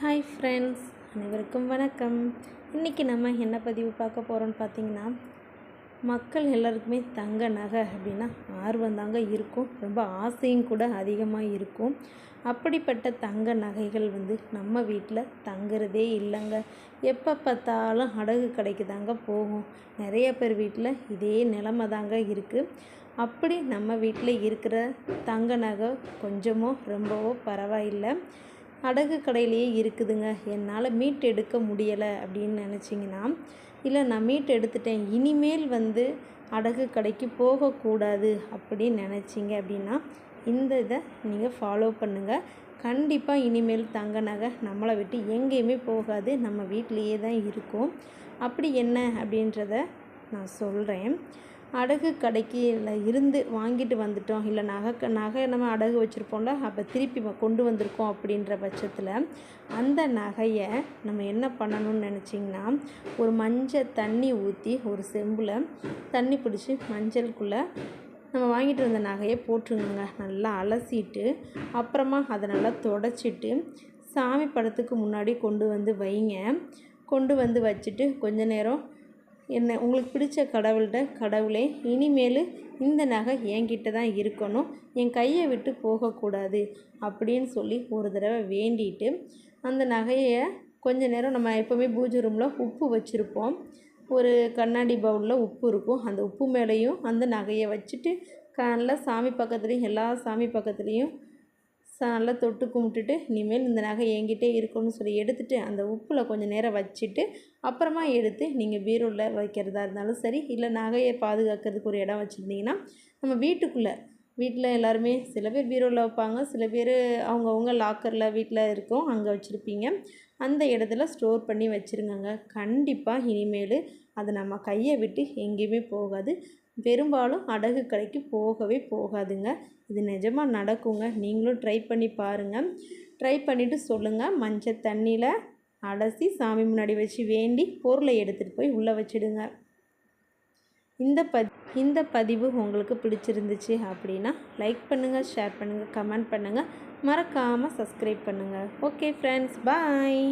Hi friends அனைவருக்கும் வணக்கம். இன்றைக்கி நம்ம என்ன பதிவு பார்க்க போகிறோம்னு பார்த்தீங்கன்னா மக்கள் எல்லாருக்குமே தங்க நகை அப்படின்னா ஆர்வம் தாங்க இருக்கும். ரொம்ப ஆசையும் கூட அதிகமாக இருக்கும். அப்படிப்பட்ட தங்க நகைகள் வந்து நம்ம வீட்டில் தங்குறதே இல்லைங்க. எப்போ பார்த்தாலும் அடகு கடைக்கு தாங்க போகும். நிறைய பேர் வீட்டில் இதே நிலமை தாங்க இருக்குது அப்படி நம்ம வீட்டில் இருக்கிற தங்க நகை கொஞ்சமோ ரொம்பவோ பரவாயில்லை. அடகு கடையிலேயே இருக்குதுங்க. என்னால் மீட் எடுக்க முடியலை அப்படின்னு நினச்சிங்கன்னா இல்லை நான் மீட் எடுத்துட்டேன். இனிமேல் வந்து அடகு கடைக்கு போகக்கூடாது அப்படின்னு நினச்சிங்க அப்படின்னா இந்த இதை நீங்கள் ஃபாலோ பண்ணுங்கள் கண்டிப்பாக இனிமேல் தங்க நகை நம்மளை விட்டு எங்கேயுமே போகாது. நம்ம வீட்டிலையே தான் இருக்கும். அப்படி என்ன அப்படின்றத நான் சொல்கிறேன் அடகு கடைக்கு இல்லை இருந்து வாங்கிட்டு வந்துட்டோம். இல்லை நகை நகை நம்ம அடகு வச்சுருப்போம்ல அப்போ திருப்பி கொண்டு வந்திருக்கோம் அப்படின்ற பட்சத்தில் அந்த நகையை நம்ம என்ன பண்ணணும்னு நினச்சிங்கன்னா ஒரு மஞ்சள் தண்ணி ஊற்றி ஒரு செம்பில் தண்ணி பிடிச்சி மஞ்சளுக்குள்ளே நம்ம வாங்கிட்டு வந்த நகையை போட்டுருங்க நல்லா அலசிட்டு அப்புறமா அதை நல்லா தொடச்சிட்டு சாமி படத்துக்கு முன்னாடி கொண்டு வந்து வைங்க. கொண்டு வந்து வச்சுட்டு கொஞ்ச நேரம் என்ன உங்களுக்கு பிடிச்ச கடவுள்கிட்ட கடவுளே இனிமேல் இந்த நகை என்கிட்ட தான் இருக்கணும். என் கையை விட்டு போகக்கூடாது அப்படின்னு சொல்லி ஒரு தடவை வேண்டிட்டு அந்த நகையை கொஞ்ச நேரம் நம்ம எப்போவுமே பூஜை ரூமில் உப்பு வச்சுருப்போம். ஒரு கண்ணாடி பவுலில் உப்பு இருக்கும். அந்த உப்பு மேலேயும் அந்த நகையை வச்சுட்டு நல்லா சாமி பக்கத்துலேயும் எல்லா சாமி பக்கத்துலேயும் நல்லா தொட்டு கும்பிட்டுட்டு இனிமேல் இந்த நகை என்கிட்டே இருக்கணும்னு சொல்லி எடுத்துகிட்டு அந்த உப்பில் கொஞ்சம் நேரம் வச்சுட்டு அப்புறமா எடுத்து நீங்கள் பீரோவில் வைக்கிறதா இருந்தாலும் சரி இல்லை நகையை பாதுகாக்கிறதுக்கு ஒரு இடம் வச்சுருந்தீங்கன்னா நம்ம வீட்டுக்குள்ளே வீட்டில் எல்லாருமே சில பேர் பீரோவில் வைப்பாங்க சில பேர் அவங்கவுங்க லாக்கரில் வீட்டில் இருக்கும் அங்கே வச்சுருப்பீங்க. அந்த இடத்துல ஸ்டோர் பண்ணி வச்சுருங்கங்க. கண்டிப்பாக இனிமேல் அது நம்ம கையை விட்டு எங்கேயுமே போகாது. பெரும்பாலும் அடகு கடைக்கு போகவே போகாதுங்க. இது நிஜமாக நடக்குங்க. நீங்களும் ட்ரை பண்ணி பாருங்கள் ட்ரை பண்ணிவிட்டு சொல்லுங்கள் மஞ்சள் தண்ணியில் அலசி சாமி முன்னாடி வச்சு வேண்டி பொருளை எடுத்துகிட்டு போய் உள்ளே வச்சுடுங்க. இந்த பதி இந்த பதிவு உங்களுக்கு பிடிச்சிருந்துச்சு அப்படின்னா லைக் பண்ணுங்கள் ஷேர் பண்ணுங்கள் கமெண்ட் பண்ணுங்கள் மறக்காமல் சப்ஸ்கிரைப் பண்ணுங்கள் ஓகே ஃப்ரெண்ட்ஸ் பாய்